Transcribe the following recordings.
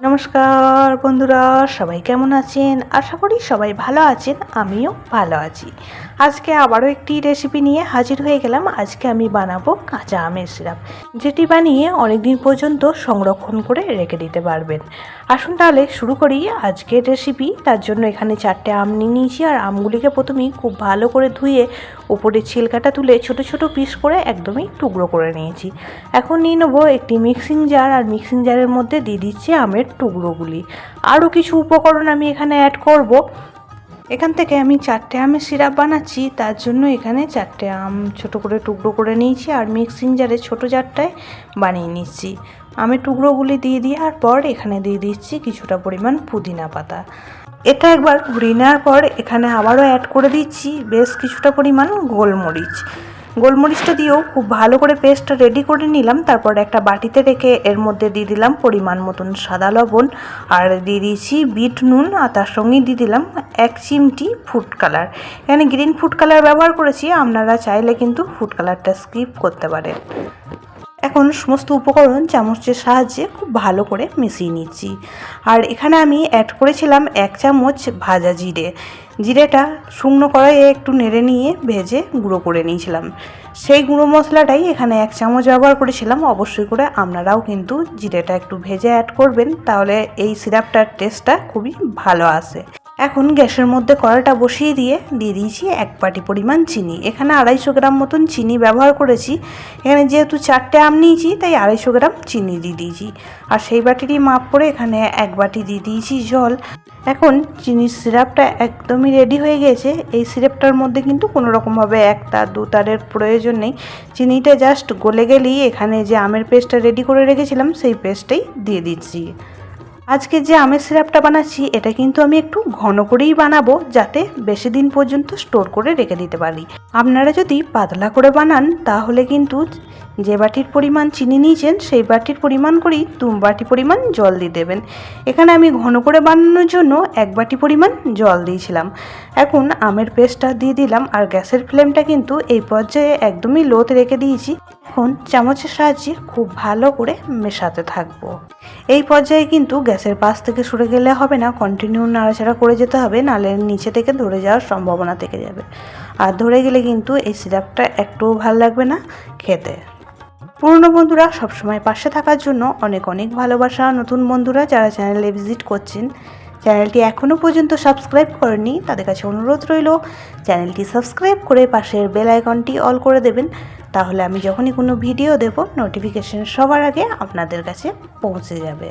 নমস্কার বন্ধুরা, সবাই কেমন আছেন? আশা করি সবাই ভালো আছেন, আমিও ভালো আছি। আজকে আবারও একটি রেসিপি নিয়ে হাজির হয়ে গেলাম। আজকে আমি বানাবো কাঁচা আমের সিরাপ, যেটি বানিয়ে অনেক দিন পর্যন্ত সংরক্ষণ করে রেখে দিতে পারবেন। আসুন তাহলে শুরু করি আজকের রেসিপি তার জন্য এখানে চারটে আম নিয়ে নিয়েছি আর আমগুলিকে প্রথমেই খুব ভালো করে ধুয়ে উপরে ছিলকাটা তুলে ছোট ছোট পিস করে একদমই টুকরো করে নিয়েছি। এখন নিয়ে নেব একটি মিক্সিং জার আর মিক্সিং জারের মধ্যে দিয়ে দিচ্ছি আমের টুকরোগুলি। আরও কিছু উপকরণ আমি এখানে অ্যাড করব। এখান থেকে আমি চারটে আমের সিরাপ বানাচ্ছি, তার জন্য এখানে চারটে আম ছোট করে টুকরো করে নিয়েছি আর মিক্সিং জারে ছোটো জারটায় বানিয়ে নিচ্ছি। আমের টুকরোগুলি দিয়ে দেওয়ার পর এখানে দিয়ে দিচ্ছি কিছুটা পরিমাণ পুদিনা পাতা। এটা একবার ঘুরিয়ে নেওয়ার পর এখানে আবারও অ্যাড করে দিচ্ছি, বেশ কিছুটা পরিমাণ গোলমরিচ। গোলমরিচটা দিয়েও খুব ভালো করে পেস্ট রেডি করে নিলাম। তারপর একটা বাটিতে রেখে এর মধ্যে দিয়ে দিলাম পরিমাণ মতন সাদা লবণ। আর দিয়ে দিয়েছি বিট নুন আর তার সঙ্গে দিয়ে দিলাম এক চিমটি ফুড কালার এখানে গ্রিন ফুড কালার ব্যবহার করেছি, আপনারা চাইলে কিন্তু ফুড কালারটা স্কিপ করতে পারেন। এখন সমস্ত উপকরণ চামচের সাহায্যে খুব ভালো করে মিশিয়ে নিচ্ছি। আর এখানে আমি অ্যাড করেছিলাম এক চামচ ভাজা জিরে। জিরেটা শুকনো কড়াইয়ে একটু নেড়ে নিয়ে ভেজে গুঁড়ো করে নিয়েছিলাম। সেই গুঁড়ো মশলাটাই এখানে এক চামচ ব্যবহার করেছিলাম। অবশ্যই করে আপনারাও কিন্তু জিরেটা একটু ভেজে অ্যাড করবেন, তাহলে এই সিরাপটার টেস্টটা খুবই ভালো আসে। এখন গ্যাসের মধ্যে কড়াটা বসিয়ে দিয়ে দিয়ে দিয়েছি এক বাটি পরিমাণ চিনি। এখানে আড়াইশো গ্রাম মতন চিনি ব্যবহার করেছি। এখানে যেহেতু চারটে আম নিয়েছি, তাই আড়াইশো গ্রাম চিনি দিয়ে দিয়েছি। আর সেই বাটিরই মাপ করে এখানে এক বাটি দিয়ে দিয়েছি জল। এখন চিনির সিরাপটা একদমই রেডি হয়ে গেছে। এই সিরাপটার মধ্যে কিন্তু কোনো রকমভাবে এক তার দু তারের প্রয়োজন নেই। চিনিটা জাস্ট গলে গেলেই এখানে যে আমের পেস্টটা রেডি করে রেখেছিলাম, সেই পেস্টটাই দিয়ে দিচ্ছি। আজকে যে আমের সিরাপটা বানাচ্ছি, এটা কিন্তু আমি একটু ঘন করেই বানাবো, যাতে বেশি দিন পর্যন্ত স্টোর করে রেখে দিতে পারি। আপনারা যদি পাতলা করে বানান, তাহলে কিন্তু যে বাটির পরিমাণ চিনি নিয়েছেন, সেই বাটির পরিমাণ করেই দু বাটি পরিমাণ জল দিয়ে দেবেন। এখানে আমি ঘন করে বানানোর জন্য এক বাটি পরিমাণ জল দিয়েছিলাম। এখন আমের পেস্টটা দিয়ে দিলাম, আর গ্যাসের ফ্লেমটা কিন্তু এই পর্যায়ে একদমই লোতে রেখে দিয়েছি। এখন চামচের সাহায্যে খুব ভালো করে মেশাতে থাকব। এই পর্যায়ে কিন্তু গ্যাসের পাশ থেকে সরে গেলে হবে না কন্টিনিউ নাড়াচাড়া করে যেতে হবে, নালে নিচে থেকে ধরে যাওয়ার সম্ভাবনা থেকে যাবে। আর ধরে গেলে কিন্তু এই সিরাপটা একটুও ভালো লাগবে না খেতে। পুরনো বন্ধুরা সবসময় পাশে থাকার জন্য অনেক অনেক ভালোবাসা। নতুন বন্ধুরা যারা চ্যানেলে ভিজিট করছেন চ্যানেলটি এখনও পর্যন্ত সাবস্ক্রাইব করেনি তাদের কাছে অনুরোধ রইল চ্যানেলটি সাবস্ক্রাইব করে পাশের বেল আইকনটি অল করে দেবেন। তাহলে আমি যখনই কোনো ভিডিও দেব নোটিফিকেশন সবার আগে আপনাদের কাছে পৌঁছে যাবে।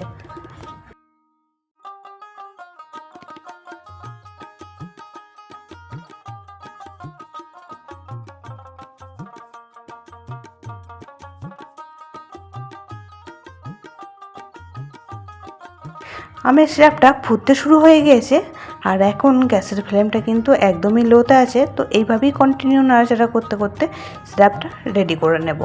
আমের সিরাপটা ফুটতে শুরু হয়ে গিয়েছে। আর এখন গ্যাসের ফ্লেমটা কিন্তু একদমই লোতে আছে, তো এইভাবেই কন্টিনিউ নাড়াচাড়া করতে করতে সিরাপটা রেডি করে নেব।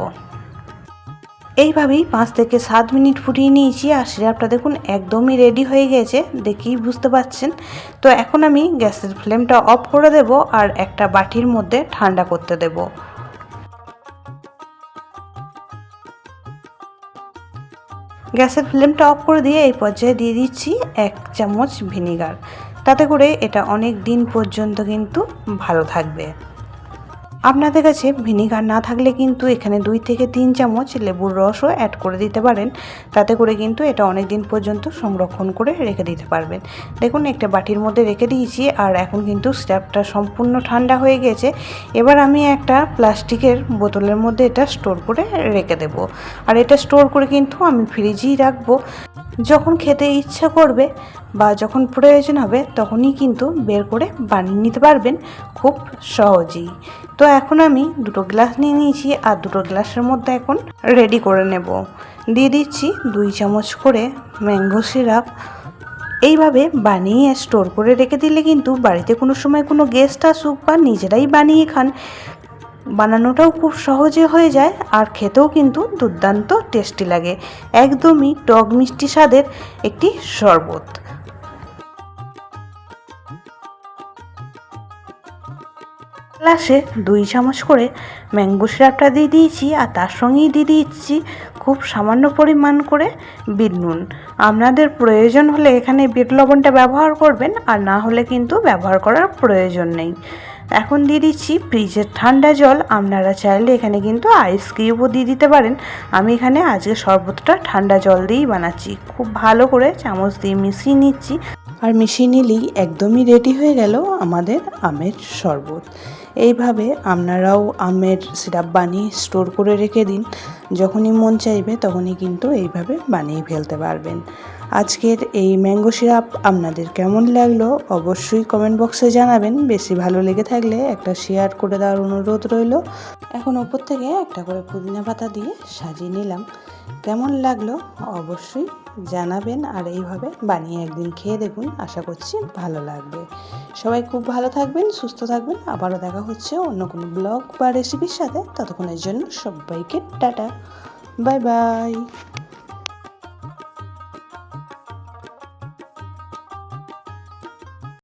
এইভাবেই পাঁচ থেকে সাত মিনিট ফুটিয়ে নিয়েছি, আর সিরাপটা দেখুন একদমই রেডি হয়ে গেছে, দেখেই বুঝতে পারছেন। তো এখন আমি গ্যাসের ফ্লেমটা অফ করে দেব, আর একটা বাটির মধ্যে ঠান্ডা করতে দেবো। গ্যাসের ফ্লেমটা অফ করে দিয়ে এই পর্যায়ে দিয়ে দিচ্ছি এক চামচ ভিনিগার। তাতে করে এটা অনেক দিন পর্যন্ত কিন্তু ভালো থাকবে। আপনাদের কাছে ভিনিগার না থাকলে কিন্তু এখানে দুই থেকে তিন চামচ লেবুর রসও অ্যাড করে দিতে পারেন। তাতে করে কিন্তু এটা অনেক দিন পর্যন্ত সংরক্ষণ করে রেখে দিতে পারবেন। দেখুন, একটা বাটির মধ্যে রেখে দিয়েছি আর এখন কিন্তু স্ট্যাপটা সম্পূর্ণ ঠান্ডা হয়ে গেছে। এবার আমি একটা প্লাস্টিকের বোতলের মধ্যে এটা স্টোর করে রেখে দেব। আর এটা স্টোর করে কিন্তু আমি ফ্রিজেই রাখব। যখন খেতে ইচ্ছা করবে বা যখন প্রয়োজন হবে তখনই কিন্তু বের করে বানিয়ে নিতে পারবেন খুব সহজেই। তো এখন আমি দুটো গ্লাস নিয়ে নিয়েছি আর দুটো গ্লাসের মধ্যে এখন রেডি করে নেব। দিয়ে দিচ্ছি দুই চামচ করে ম্যাঙ্গো সিরাপ এইভাবে বানিয়ে স্টোর করে রেখে দিলে কিন্তু বাড়িতে কোনো সময় কোনো গেস্ট আসুক বা নিজেরাই বানিয়ে খান, বানানোটাও খুব সহজে হয়ে যায় আর খেতেও কিন্তু দুর্দান্ত টেস্টি লাগে। একদমই টক মিষ্টি স্বাদের একটি শরবত। গ্লাসে দুই চামচ করে ম্যাঙ্গো সিরাপটা দিয়ে দিয়েছি আর তার সঙ্গেই দিয়ে দিচ্ছি খুব সামান্য পরিমাণ করে বিট নুন। আপনাদের প্রয়োজন হলে এখানে বিট লবণটা ব্যবহার করবেন আর না হলে কিন্তু ব্যবহার করার প্রয়োজন নেই। এখন দিয়ে দিচ্ছি ফ্রিজের ঠান্ডা জল। আপনারা চাইলে এখানে কিন্তু আইস দিয়ে দিতে পারেন। আমি এখানে আজকে শরবতটা ঠান্ডা জল দিয়েই বানাচ্ছি। খুব ভালো করে চামচ দিয়ে মিশিয়ে নিচ্ছি। আর মিশিয়ে নিলেই একদমই রেডি হয়ে গেল আমাদের আমের শরবত। এইভাবে আপনারাও আমের সিরাপ বানিয়ে স্টোর করে রেখে দিন। যখনই মন চাইবে তখনই কিন্তু এইভাবে বানিয়ে ফেলতে পারবেন। আজকের এই ম্যাঙ্গো সিরাপ আপনাদের কেমন লাগল অবশ্যই কমেন্ট বক্সে জানাবেন। বেশি ভালো লেগে থাকলে একটা শেয়ার করে দেওয়ার অনুরোধ রইল। এখন ওপর থেকে একটা করে পুদিনা পাতা দিয়ে সাজিয়ে নিলাম। কেমন লাগল অবশ্যই জানাবেন আর এইভাবে বানিয়ে একদিন খেয়ে দেখুন। আশা করছি ভালো লাগবে। সবাই খুব ভালো থাকবেন, সুস্থ থাকবেন। আবারও দেখা হচ্ছে অন্য কোনো ব্লগ বা রেসিপির সাথে। ততক্ষণের জন্য সবাইকে টাটা। Bye bye.